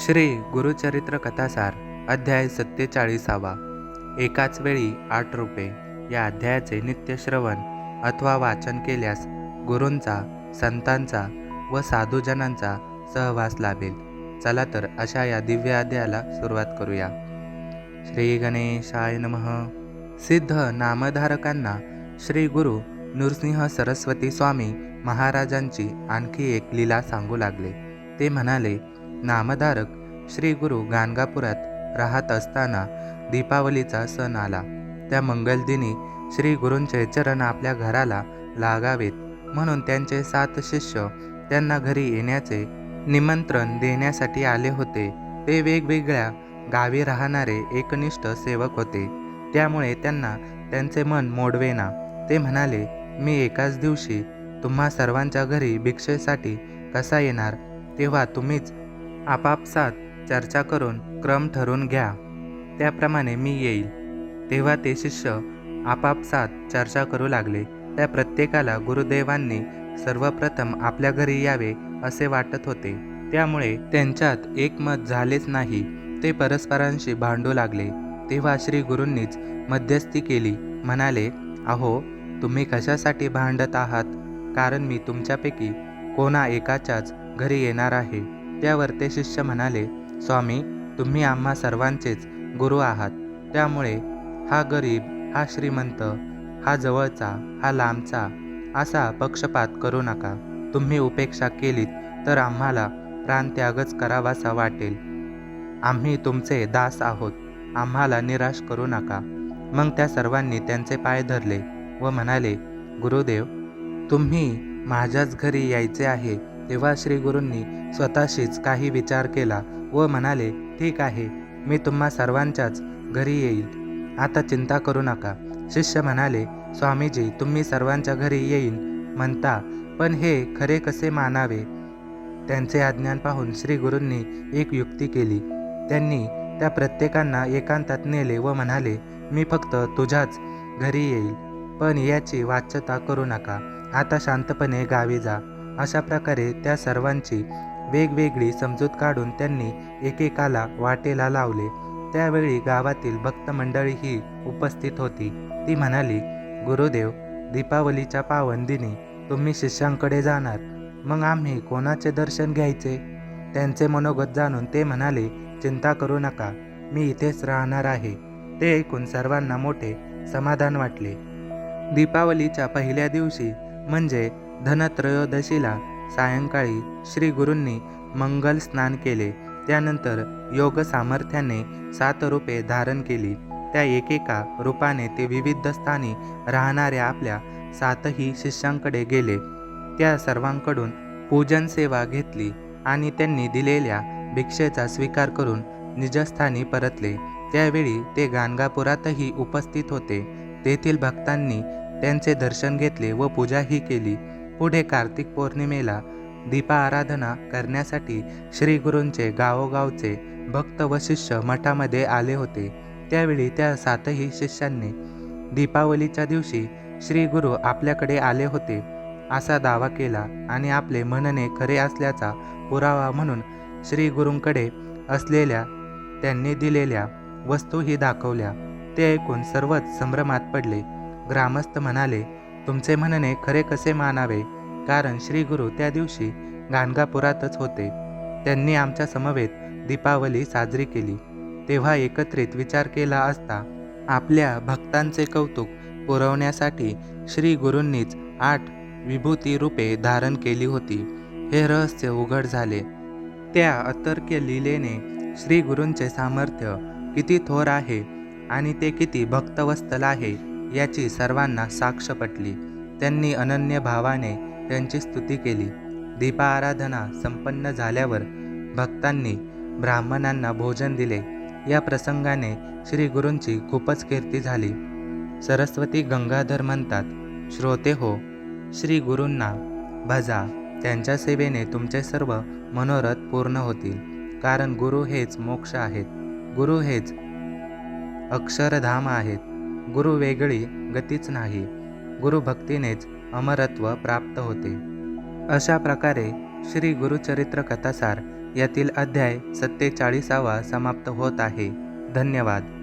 श्री गुरुचरित्र कथासार अध्याय सत्तेचाळीसावा. एकाच वेळी आठ रुपये या अध्यायाचे नित्यश्रवण अथवा वाचन केल्यास गुरूंचा संतांचा व साधूजनांचा सहवास लाभेल. चला तर अशा या दिव्य अध्यायाला सुरुवात करूया. श्री गणेशाय नमः. सिद्ध नामधारकांना श्री गुरु नृसिंह सरस्वती स्वामी महाराजांची आणखी एक लीला सांगू लागले. ते म्हणाले नामधारक श्री गुरु गाणगापुरात राहत असताना दीपावलीचा सण आला. त्या मंगलदिनी श्री गुरूंचे चरण आपल्या घराला लागावेत म्हणून त्यांचे सात शिष्य त्यांना घरी येण्याचे निमंत्रण देण्यासाठी आले होते. ते वेगवेगळ्या गावी राहणारे एकनिष्ठ सेवक होते. त्यामुळे त्यांना त्यांचे मन मोडवेना. ते म्हणाले मी एकाच दिवशी तुम्हा सर्वांच्या घरी भिक्षेसाठी कसा येणार? तेव्हा तुम्हीच आपापसात चर्चा करून क्रम ठरवून घ्या. त्याप्रमाणे मी येईल. तेव्हा ते शिष्य आपापसात चर्चा करू लागले. त्या प्रत्येकाला गुरुदेवांनी सर्वप्रथम आपल्या घरी यावे असे वाटत होते. त्यामुळे त्यांच्यात एकमत झालेच नाही. ते परस्परांशी भांडू लागले. तेव्हा श्री गुरूंनीच मध्यस्थी केली. म्हणाले अहो तुम्ही कशासाठी भांडत आहात? कारण मी तुमच्यापैकी कोणा एकाच्याच घरी येणार आहे. त्यावर ते शिष्य म्हणाले स्वामी तुम्ही आम्हा सर्वांचेच गुरु आहात. त्यामुळे हा गरीब हा श्रीमंत हा जवळचा हा लांबचा असा पक्षपात करू नका. तुम्ही उपेक्षा केलीत तर आम्हाला प्राणत्यागच करावासा वाटेल. आम्ही तुमचे दास आहोत. आम्हाला निराश करू नका. मग त्या सर्वांनी त्यांचे पाय धरले व म्हणाले गुरुदेव तुम्ही माझ्याच घरी यायचे आहे. तेव्हा श्री गुरूंनी स्वतःशीच काही विचार केला व म्हणाले ठीक आहे मी तुम्हा सर्वांच्याच घरी येईल. आता चिंता करू नका. शिष्य म्हणाले स्वामीजी तुम्ही सर्वांच्या घरी येईन म्हणता पण हे खरे कसे मानावे? त्यांचे अज्ञान पाहून श्री गुरूंनी एक युक्ती केली. त्यांनी त्या प्रत्येकांना एकांतात नेले व म्हणाले मी फक्त तुझ्याच घरी येईल पण याची वाच्यता करू नका. आता शांतपणे गावी जा. अशा प्रकारे त्या सर्वांची वेगवेगळी समजूत काढून त्यांनी एकेकाला वाटेला लावले. त्यावेळी गावातील भक्त मंडळीही उपस्थित होती. ती म्हणाली गुरुदेव दीपावलीच्या पावन दिनी तुम्ही शिष्यांकडे जाणार. मग आम्ही कोणाचे दर्शन घ्यायचे? त्यांचे मनोगत जाणून ते म्हणाले चिंता करू नका मी इथेच राहणार आहे. ते ऐकून सर्वांना मोठे समाधान वाटले. दीपावलीच्या पहिल्या दिवशी म्हणजे धनत्रयोदशीला सायंकाळी श्री गुरूंनी मंगल स्नान केले. त्यानंतर योग सामर्थ्याने सात रूपे धारण केली. त्या एकेका रूपाने ते विविध स्थानी राहणाऱ्या आपल्या सातही शिष्यांकडे गेले. त्या सर्वांकडून पूजन सेवा घेतली आणि त्यांनी दिलेल्या भिक्षेचा स्वीकार करून निजस्थानी परतले. त्यावेळी ते गाणगापुरातही उपस्थित होते. तेथील भक्तांनी त्यांचे दर्शन घेतले व पूजाही केली. पुढे कार्तिक पौर्णिमेला दीपा आराधना करण्यासाठी श्री गुरूंचे गावोगावचे भक्त व शिष्य मठामध्ये आले होते. त्यावेळी त्या सातही शिष्यांनी दीपावलीच्या दिवशी श्री गुरु आपल्याकडे आले होते. असा दावा केला आणि आपले म्हणणे खरे असल्याचा पुरावा म्हणून श्री गुरूंकडे असलेल्या त्यांनी दिलेल्या वस्तूही दाखवल्या. ते ऐकून सर्वच संभ्रमात पडले. ग्रामस्थ म्हणाले तुमचे म्हणणे खरे कसे मानावे? कारण श्री गुरु त्या दिवशी गाणगापुरातच होते. त्यांनी आमच्या समवेत दीपावली साजरी केली. तेव्हा एकत्रित विचार केला असता आपल्या भक्तांचे कौतुक पुरवण्यासाठी श्री गुरूंनीच आठ विभूती रूपे धारण केली होती. हे रहस्य उघड झाले. त्या अतर्क्य लीलेने श्री गुरूंचे सामर्थ्य किती थोर आहे आणि ते किती भक्तवस्तल आहे? याची सर्वांना साक्ष पटली. त्यांनी अनन्य भावाने त्यांची स्तुती केली. दीपा आराधना संपन्न झाल्यावर भक्तांनी ब्राह्मणांना भोजन दिले. या प्रसंगाने श्री गुरूंची खूपच कीर्ती झाली. सरस्वती गंगाधर म्हणतात श्रोते हो श्री गुरूंना भजा. त्यांच्या सेवेने तुमचे सर्व मनोरथ पूर्ण होतील. कारण गुरु हेच मोक्ष आहेत. गुरु हेच अक्षरधाम आहेत. गुरु वेगळी गतीच नाही. गुरुभक्तीनेच अमरत्व प्राप्त होते. अशा प्रकारे श्री गुरुचरित्र कथासार यातील अध्याय सत्तेचाळीसावा समाप्त होत आहे. धन्यवाद.